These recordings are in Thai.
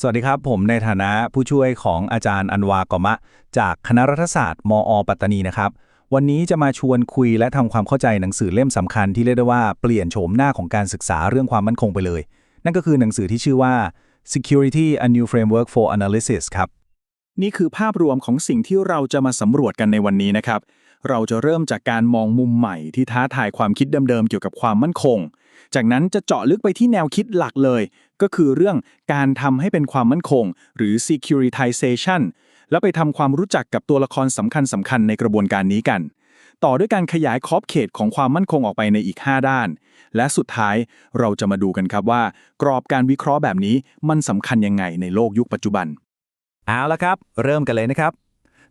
สวัสดีครับ ผมในฐานะผู้ช่วยของอาจารย์อันวากอมะ จากคณะรัฐศาสตร์ มอ ปัตตานีนะครับ วันนี้จะมาชวนคุยและทำความเข้าใจหนังสือเล่มสำคัญที่เรียกได้ว่าเปลี่ยนโฉมหน้าของการศึกษาเรื่องความมั่นคงไปเลย นั่นก็คือหนังสือที่ชื่อว่า Security a New Framework for Analysis ครับ นี่คือภาพรวมของสิ่งที่เราจะมาสำรวจกันในวันนี้นะครับ เราจะเริ่มจากการมองมุมใหม่ที่ท้าทายความคิดเดิมๆเกี่ยวกับความมั่นคง จากนั้นจะเจาะลึกไปที่แนวคิดหลักเลย ก็คือเรื่องการทำให้เป็นความมั่นคง หรือ securitization แล้วไปทำความรู้จักกับตัวละครสำคัญสำคัญๆในกระบวนการนี้กัน ต่อด้วยการขยายขอบเขตของความมั่นคงออกไปในอีก 5 ด้าน และสุดท้ายเราจะมาดูกันครับว่า กรอบการวิเคราะห์แบบนี้มันสำคัญยังไงในโลกยุคปัจจุบัน เอาละครับ เริ่มกันเลยนะครับ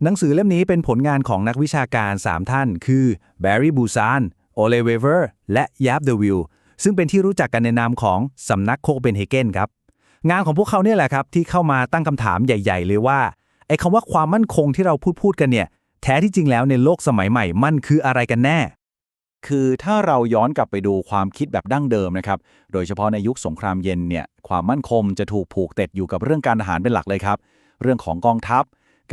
หนังสือเล่มนี้เป็นผลงานของนักวิชาการ 3 ท่าน คือ Barry b u s a n o l e w e v e r และ Yap d e w i l ซึ่งเป็นที่รู้จักกันในนามของสำนักโคเปนเฮเกนครับ งานของพวกเขาเนี่ยแหละครับ ที่เข้ามาตั้งคำถามใหญ่ ๆ เลยว่าไอ้คำว่าความมั่นคงที่เราพูดพูดกันเนี่ย แท้ที่จริงแล้วในโลกสมัยใหม่มันคืออะไรกันแน่ คือถ้าเราย้อนกลับไปดูความคิดแบบดั้งเดิมนะครับ โดยเฉพาะในยุคสงครามเย็นเนี่ยความมั่นคงจะถูกผูกติดอยู่กับเรื่องการทหารเป็นหลักเลยครับ เรื่องของกองทัพ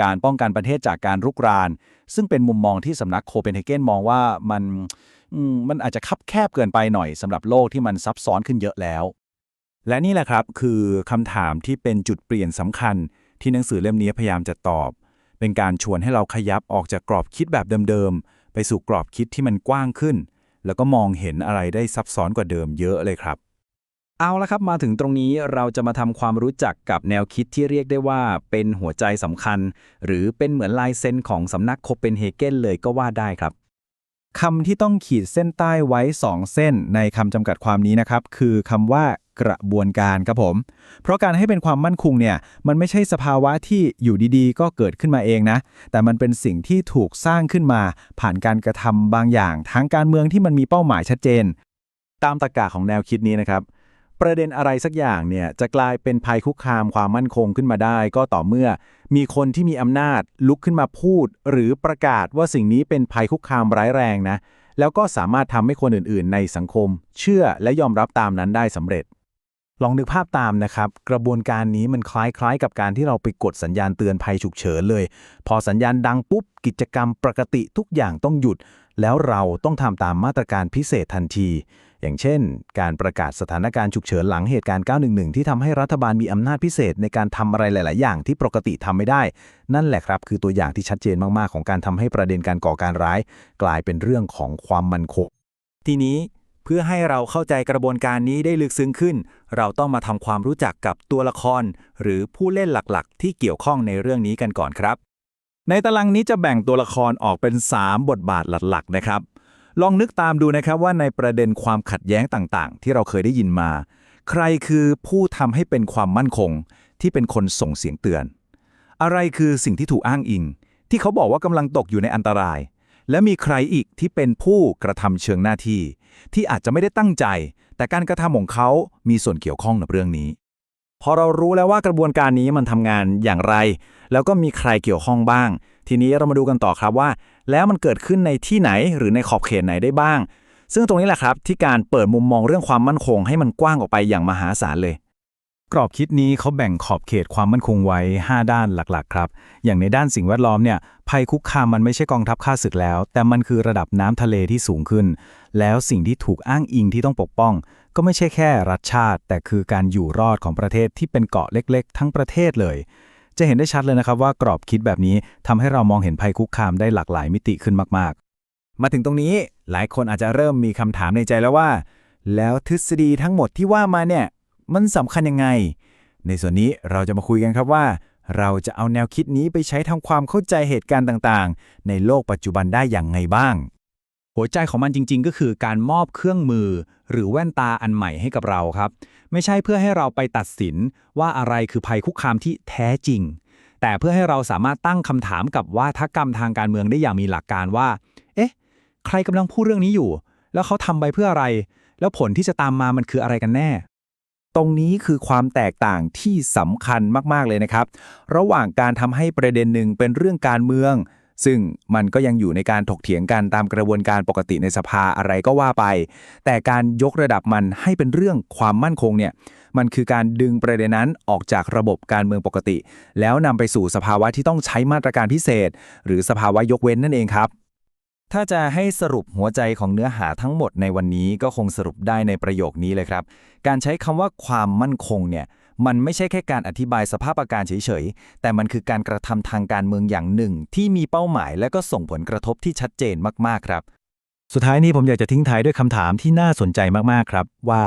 การป้องกันประเทศจากการรุกราน ซึ่งเป็นมุมมองที่สำนักโคเปนเฮเกนมองว่ามัน มันอาจจะคับแคบเกินไปหน่อยสำหรับโลกที่มันซับซ้อนขึ้นเยอะแล้ว และนี่แหละครับคือคำถามที่เป็นจุดเปลี่ยนสำคัญ ที่หนังสือเล่มนี้พยายามจะตอบ เป็นการชวนให้เราขยับออกจากกรอบคิดแบบเดิมๆ ไปสู่กรอบคิดที่มันกว้างขึ้น แล้วก็มองเห็นอะไรได้ซับซ้อนกว่าเดิมเยอะเลยครับ เอาละครับมาถึงตรงนี้เราจะมาทำความรู้จักกับแนวคิดที่เรียกได้ว่าเป็นหัวใจสำคัญ หรือเป็นเหมือนลายเซ็นของสำนักโคเปนเฮเกนเลยก็ว่าได้ครับ คำที่ต้องขีดเส้นใต้ไว้ 2 เส้นในคำจำกัดความนี้นะครับ คือคำว่ากระบวนการครับผม เพราะการให้เป็นความมั่นคงเนี่ยมันไม่ใช่สภาวะที่อยู่ดีๆ ก็เกิดขึ้นมาเองนะ แต่มันเป็นสิ่งที่ถูกสร้างขึ้นมา ผ่านการกระทำบางอย่างทางการเมืองที่มันมีเป้าหมายชัดเจน ตามตรกกะของแนวคิดนี้นะครับ ประเด็นอะไรสักอย่างเนี่ยจะกลายเป็นภัยคุกคามความมั่นคงขึ้นมาได้ ก็ต่อเมื่อ มีคนที่มีอำนาจลุกขึ้นมาพูด หรือประกาศว่าสิ่งนี้เป็นภัยคุกคามร้ายแรงนะ แล้วก็สามารถทำให้คนอื่นๆ ในสังคม เชื่อและยอมรับตามนั้นได้สำเร็จ ลองนึกภาพตามนะครับ กระบวนการนี้มันคล้ายๆ กับการที่เราไปกดสัญญาณเตือนภัยฉุกเฉินเลย พอสัญญาณดังปุ๊บกิจกรรมปกติทุกอย่างต้องหยุด แล้วเราต้องทำตามมาตรการพิเศษทันที อย่างเช่น การประกาศสถานการณ์ฉุกเฉินหลังเหตุการณ์ 911 ที่ทำให้รัฐบาลมีอำนาจพิเศษในการทำอะไรหลาย ๆ อย่างที่ปกติทำไม่ได้ นั่นแหละครับ คือตัวอย่างที่ชัดเจนมาก ๆ ของการทำให้ประเด็นการก่อการร้าย กลายเป็นเรื่องของความมันคงทีนี้เพื่อให้เราเข้าใจกระบวนการนี้ได้ลึกซึ้งขึ้น เราต้องมาทำความรู้จักกับตัวละคร หรือผู้เล่นหลักๆ ที่เกี่ยวข้องในเรื่องนี้กันก่อนครับ ในตารางนี้จะแบ่งตัวละครออกเป็น 3 บทบาทหลักๆ นะครับ ลองนึกตามดูนะครับว่าในประเด็นความขัดแย้งต่างๆ ที่เราเคยได้ยินมา ใครคือผู้ทำให้เป็นความมั่นคง ที่เป็นคนส่งเสียงเตือน อะไรคือสิ่งที่ถูกอ้างอิง ที่เขาบอกว่ากำลังตกอยู่ในอันตราย และมีใครอีกที่เป็นผู้กระทำเชิงหน้าที่ ที่อาจจะไม่ได้ตั้งใจ แต่การกระทำของเขา มีส่วนเกี่ยวข้องกับเรื่องนี้ พอเรารู้แล้วว่ากระบวนการนี้มันทำงานอย่างไร แล้วก็มีใครเกี่ยวข้องบ้าง ทีนี้เรามาดูกันต่อครับว่า แล้วมันเกิดขึ้นในที่ไหนหรือในขอบเขตไหนได้บ้าง ซึ่งตรงนี้แหละครับที่การเปิดมุมมองเรื่องความมั่นคง ให้มันกว้างออกไปอย่างมหาศาลเลย กรอบคิดนี้เขาแบ่งขอบเขตความมั่นคงไว้ 5 ด้านหลักๆ ครับ อย่างในด้านสิ่งแวดล้อมเนี่ยภัยคุกคามมันไม่ใช่กองทัพฆ่าศึกแล้ว แต่มันคือระดับน้ำทะเลที่สูงขึ้น แล้วสิ่งที่ถูกอ้างอิงที่ต้องปกป้อง ก็ไม่ใช่แค่รัฐชาติ แต่คือการอยู่รอดของประเทศที่เป็นเกาะเล็ก ๆ ทั้งประเทศเลย จะเห็นได้ชัดเลยนะครับว่ากรอบคิดแบบนี้ทำให้เรามองเห็นภัยคุกคามได้หลากหลายมิติขึ้นมาก ๆ มาถึงตรงนี้หลายคนอาจจะเริ่มมีคำถามในใจแล้วว่า แล้วทฤษฎีทั้งหมดที่ว่ามาเนี่ยมันสำคัญยังไง ในส่วนนี้เราจะมาคุยกันครับว่า เราจะเอาแนวคิดนี้ไปใช้ทำความเข้าใจเหตุการณ์ต่างๆ ในโลกปัจจุบันได้อย่างไงบ้าง หัวใจของมันจริง ๆ ก็คือการมอบเครื่องมือ หรือแว่นตาอันใหม่ให้กับเราครับ ไม่ใช่เพื่อให้เราไปตัดสินว่าอะไรคือภัยคุกคามที่แท้จริง แต่เพื่อให้เราสามารถตั้งคำถามกับว่าทกรรมทางการเมืองได้อย่างมีหลักการว่า เอ๊ะ ใครกำลังพูดเรื่องนี้อยู่ แล้วเขาทำไปเพื่ออะไร แล้วผลที่จะตามมามันคืออะไรกันแน่ ตรงนี้คือความแตกต่างที่สำคัญมากๆเลยนะครับ ระหว่างการทำให้ประเด็นหนึ่งเป็นเรื่องการเมือง ซึ่งมันก็ยังอยู่ในการถกเถียงกันตามกระบวนการปกติในสภาอะไรก็ว่าไป แต่การยกระดับมันให้เป็นเรื่องความมั่นคงเนี่ย มันคือการดึงประเด็นนั้นออกจากระบบการเมืองปกติ แล้วนำไปสู่สภาวะที่ต้องใช้มาตรการพิเศษ หรือสภาวะยกเว้นนั่นเองครับ ถ้าจะให้สรุปหัวใจของเนื้อหาทั้งหมดในวันนี้ก็คงสรุปได้ในประโยคนี้เลยครับ การใช้คำว่าความมั่นคงเนี่ย มันไม่ใช่แค่การอธิบายสภาพอาการเฉยๆ แต่มันคือการกระทำทางการเมืองอย่างหนึ่ง ที่มีเป้าหมายและก็ส่งผลกระทบที่ชัดเจนมากๆครับ สุดท้ายนี้ผมอยากจะทิ้งท้ายด้วยคำถามที่น่าสนใจมากๆครับว่า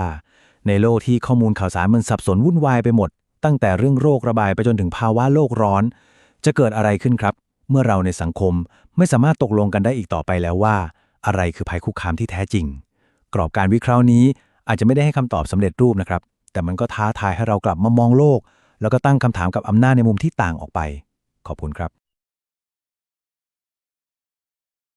ในโลกที่ข้อมูลข่าวสารมันสับสนวุ่นวายไปหมด ตั้งแต่เรื่องโรคระบายไปจนถึงภาวะโลกร้อน จะเกิดอะไรขึ้นครับ เมื่อเราในสังคมไม่สามารถตกลงกันได้อีกต่อไปแล้วว่า อะไรคือภัยคุกคามที่แท้จริง กรอบการวิเคราะห์นี้อาจจะไม่ได้ให้คำตอบสำเร็จรูปนะครับ แต่มันก็ท้าทายให้เรากลับมามองโลก แล้วก็ตั้งคำถามกับอำนาจในมุมที่ต่างออกไป ขอบคุณครับ